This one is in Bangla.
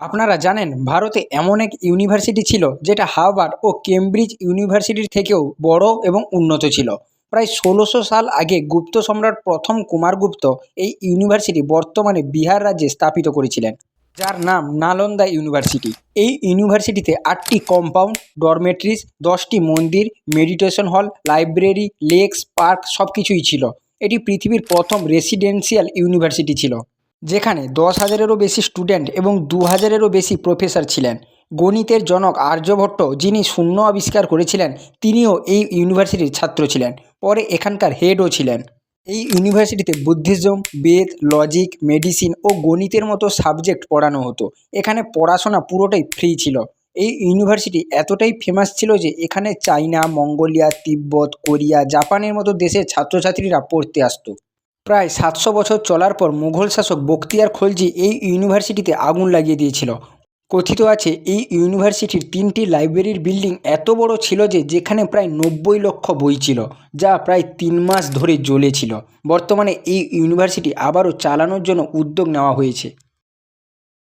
আপনারা জানেন, ভারতে এমন এক ইউনিভার্সিটি ছিল যেটা হার্ভার্ড ও কেমব্রিজ ইউনিভার্সিটির থেকেও বড় এবং উন্নত ছিল। প্রায় ষোলোশো সাল আগে গুপ্ত সম্রাট প্রথম কুমারগুপ্ত এই ইউনিভার্সিটি বর্তমানে বিহার রাজ্যে স্থাপিত করেছিলেন, যার নাম নালন্দা ইউনিভার্সিটি। এই ইউনিভার্সিটিতে আটটি কম্পাউন্ড, ডরমেট্রিজ, দশটি মন্দির, মেডিটেশন হল, লাইব্রেরি, লেকস, পার্ক সব কিছুই ছিল। এটি পৃথিবীর প্রথম রেসিডেন্সিয়াল ইউনিভার্সিটি ছিল। যেখানে দশ হাজারেরও বেশি স্টুডেন্ট এবং দু হাজারেরও বেশি প্রফেসর ছিলেন। গণিতের জনক আর্যভট্ট যিনি শূন্য আবিষ্কার করেছিলেন, তিনিও এই ইউনিভার্সিটির ছাত্র ছিলেন, পরে এখানকার হেডও ছিলেন। এই ইউনিভার্সিটিতে বুদ্ধিজম, বেদ, লজিক, মেডিসিন ও গণিতের মতো সাবজেক্ট পড়ানো হতো। এখানে পড়াশোনা পুরোটাই ফ্রি ছিল। এই ইউনিভার্সিটি এতটাই ফেমাস ছিল যে এখানে চাইনা, মঙ্গোলিয়া, তিব্বত, কোরিয়া, জাপানের মতো দেশের ছাত্রছাত্রীরা পড়তে আসতো। প্রায় সাতশো বছর চলার পর মুঘল শাসক বখতিয়ার খলজি এই ইউনিভার্সিটিতে আগুন লাগিয়ে দিয়েছিল। কথিত আছে, এই ইউনিভার্সিটির তিনটি লাইব্রেরির বিল্ডিং এত বড় ছিল যে যেখানে প্রায় নব্বই লক্ষ বই ছিল, যা প্রায় তিন মাস ধরে জ্বলেছিল বর্তমানে এই ইউনিভার্সিটি আবারও চালানোর জন্য উদ্যোগ নেওয়া হয়েছে।